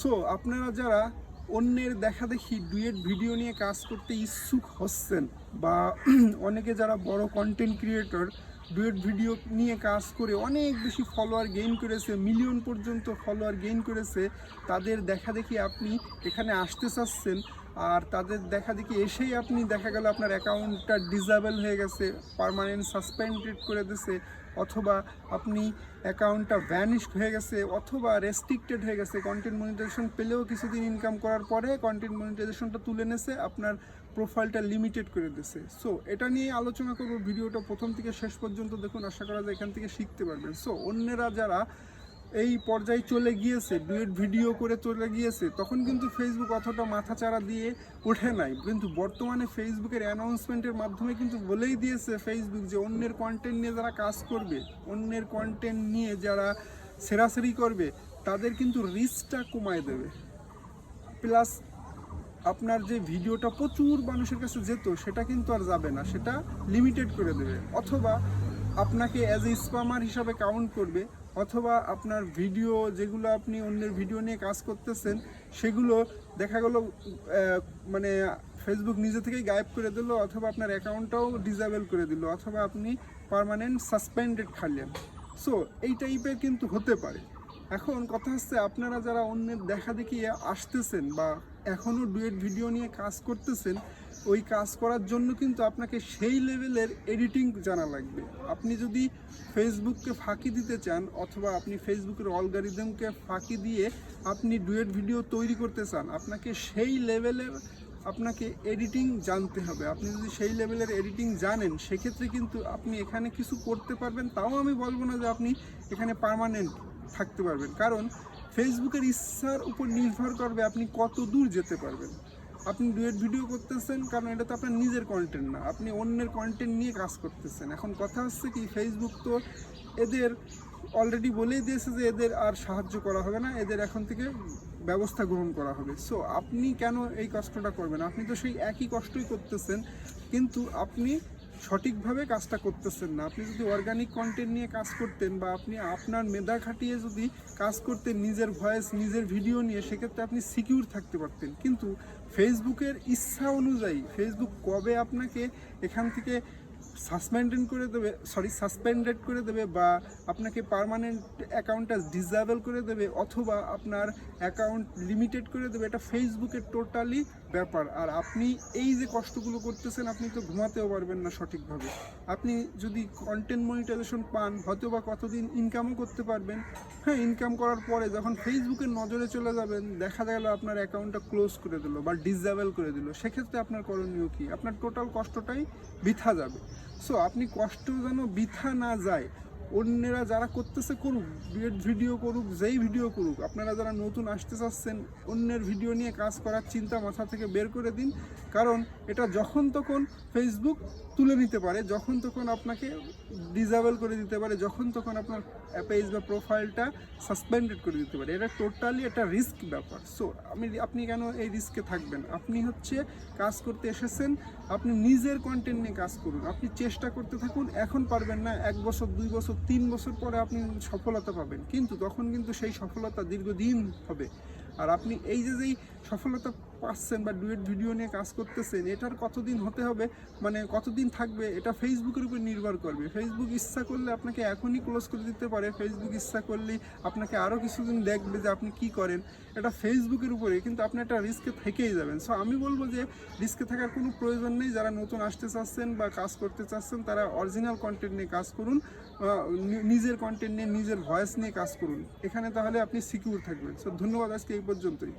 So আপনারা যারা অন্যের দেখা দেখি ডুয়েট ভিডিও নিয়ে কাজ করতে ইচ্ছুক হচ্ছেন বা অনেকে যারা বড় কন্টেন্ট ক্রিয়েটর ডুয়েট ভিডিও নিয়ে কাজ করে অনেক বেশি ফলোয়ার গেইন করেছে মিলিয়ন পর্যন্ত ফলোয়ার গেইন করেছে, তাদের দেখা দেখি আপনি এখানে আসতে চাচ্ছেন আর তাদের দেখা দেখি এসেই আপনি দেখা গেল আপনার অ্যাকাউন্টটা ডিসেবল হয়ে গেছে পারমানেন্ট সাসপেন্ডেড করে দিছে অথবা আপনি অ্যাকাউন্টটা ভ্যানিশড হয়ে গেছে, অথবা রেস্ট্রিক্টেড হয়ে গেছে। কন্টেন্ট মনিটাইজেশন পেলেও কিছুদিন ইনকাম করার পরে কন্টেন্ট মনিটাইজেশনটা তুলে নেছে আপনার প্রোফাইলটা লিমিটেড করে দিছে সো এটা নিয়ে আলোচনা করব, ভিডিওটা প্রথম থেকে শেষ পর্যন্ত দেখুন, আশা করা যায় এখান থেকে শিখতে পারবেন। সো অন্যেরা যারা এই পর্যায়ে চলে গিয়েছে ডুয়েট ভিডিও করে চলে গিয়েছে, তখন কিন্তু ফেসবুক অতটা মাথাচাড়া দিয়ে ওঠে নাই। কিন্তু বর্তমানে ফেসবুকের অ্যানাউন্সমেন্টের মাধ্যমে কিন্তু বলেই দিয়েছে ফেসবুক যে অন্যের কন্টেন্ট নিয়ে যারা কাজ করবে, অন্যের কন্টেন্ট নিয়ে যারা সেরাসেরি করবে, তাদের কিন্তু রিস্কটা কমায় দেবে। প্লাস আপনার যে ভিডিওটা প্রচুর মানুষের কাছে যেত, সেটা কিন্তু আর যাবে না, সেটা লিমিটেড করে দেবে। অথবা আপনাকে অ্যাজ এ স্পামার হিসাবে কাউন্ট করবে অথবা আপনার ভিডিও যেগুলো আপনি অন্যের ভিডিও নিয়ে কাজ করতেছেন, সেগুলো দেখা গেল মানে ফেসবুক নিজে থেকেই গায়েব করে দিল, অথবা আপনার অ্যাকাউন্টটাও ডিসেবল করে দিল, অথবা আপনি পারমানেন্ট সাসপেন্ডেড খালেন। সো এই টাইপের কিন্তু হতে পারে। এখন কথা হচ্ছে আপনারা যারা অন্যের দেখা দেখি আসতেছেন বা এখনও ডুয়েট ভিডিও নিয়ে কাজ করতেছেন, ওই কাজ করার জন্য কিন্তু আপনাকে সেই লেভেলের এডিটিং জানা লাগবে। আপনি যদি ফেসবুককে ফাঁকি দিতে চান অথবা আপনি ফেসবুকের অলগারিদমকে ফাঁকি দিয়ে আপনি ডুয়েট ভিডিও তৈরি করতে চান, আপনাকে সেই লেভেলের আপনাকে এডিটিং জানতে হবে। আপনি যদি সেই লেভেলের এডিটিং জানেন, সেক্ষেত্রে কিন্তু আপনি এখানে কিছু করতে পারবেন। তাও আমি বলব না যে আপনি এখানে পার্মানেন্ট। থাকতে পারবেন। কারণ ফেসবুকের ইচ্ছার উপর নির্ভর করবে আপনি কত দূর যেতে পারবেন। আপনি ডুয়েট ভিডিও করতেছেন, কারণ এটা তো আপনার নিজের কন্টেন্ট না। আপনি অন্যের কন্টেন্ট নিয়ে কাজ করতেছেন। এখন কথা হচ্ছে কি ফেসবুক তো এদের অলরেডি বলেই দিয়েছে যে এদের আর সাহায্য করা হবে না। এদের এখন থেকে ব্যবস্থা গ্রহণ করা হবে। সো আপনি কেন এই কষ্টটা করবেন? আপনি তো সেই একই কষ্টই করতেছেন। কিন্তু আপনি সঠিকভাবে কাজটা করতেছেন না। আপনি যদি অর্গানিক কন্টেন্ট নিয়ে কাজ করতেন বা আপনি আপনার মেধা খাটিয়ে যদি কাজ করতেন, নিজের ভয়েস নিজের ভিডিও নিয়ে, সেক্ষেত্রে আপনি সিকিউর থাকতে পারতেন। কিন্তু ফেসবুকের ইচ্ছা অনুযায়ী, ফেসবুক কবে আপনাকে এখান থেকে সাসপেন্ডেড করে দেবে সরি সাসপেন্ডেড করে দেবে বা আপনাকে পার্মানেন্ট অ্যাকাউন্টটা ডিসেবল করে দেবে অথবা আপনার অ্যাকাউন্ট লিমিটেড করে দেবে, এটা ফেসবুকের টোটালি ব্যাপার। আর আপনি এই যে কষ্টগুলো করতেছেন, আপনি তো ঘুমাতেও পারবেন না সঠিকভাবে। আপনি যদি কন্টেন্ট মনিটাইজেশন পান হয়তো বা কতদিন ইনকামও করতে পারবেন। হ্যাঁ ইনকাম করার পরে যখন ফেসবুকের নজরে চলে যাবেন, দেখা গেল আপনার অ্যাকাউন্টটা ক্লোজ করে দিল বা ডিসেবল করে দিল। সেক্ষেত্রে আপনার করণীয় কী? আপনার টোটাল কষ্টটাই বৃথা যাবে। সো আপনি কষ্ট যেন বৃথা না যায় অন্যেরা যারা করতেছে করুক বিএড ভিডিও করুক, যেই ভিডিও করুক, আপনারা যারা নতুন আসতে চাচ্ছেন, অন্যের ভিডিও নিয়ে কাজ করার চিন্তা মাথা থেকে বের করে দিন। কারণ এটা যখন তখন ফেসবুক তুলে নিতে পারে, যখন তখন আপনাকে ডিসেবল করে দিতে পারে, যখন তখন আপনার পেজ বা প্রোফাইলটা সাসপেন্ডেড করে দিতে পারে। এটা টোটালি একটা রিস্ক ব্যাপার। সো আমি, আপনি কেন এই রিস্কে থাকবেন? আপনি হচ্ছে কাজ করতে এসেছেন, আপনি নিজের কন্টেন্ট নিয়ে কাজ করুন। আপনি চেষ্টা করতে থাকুন, এখন পারবেন না, এক বছর, দুই বছর তিন বছর পরে আপনি সফলতা পাবেন। কিন্তু তখন কিন্তু সেই সফলতা দীর্ঘদিন হবে। আর আপনি এই যে যেই সফলতা পাচ্ছেন বা ডুয়েট ভিডিও নিয়ে কাজ করতেছেন, এটার কতদিন হতে হবে? মানে কতদিন থাকবে? এটা ফেসবুকের উপর নির্ভর করবে। ফেসবুক ইচ্ছা করলে আপনাকে এখনই ক্লোজ করে দিতে পারে। ফেসবুক ইচ্ছা করলেই আপনাকে আরও কিছুদিন দেখবে যে আপনি কি করেন। এটা ফেসবুকের উপরে, কিন্তু আপনি একটা রিস্কে থেকেই যাবেন। সো আমি বলব যে রিস্কে থাকার কোনো প্রয়োজন নেই। যারা নতুন আসতে চাচ্ছেন বা কাজ করতে চাচ্ছেন, তারা অরিজিনাল কন্টেন্ট নিয়ে কাজ করুন নিজের কন্টেন্ট নিয়ে, নিজের ভয়েস নিয়ে কাজ করুন। এখানে তাহলে আপনি সিকিউর থাকবেন। সো ধন্যবাদ আজকে এই পর্যন্তই।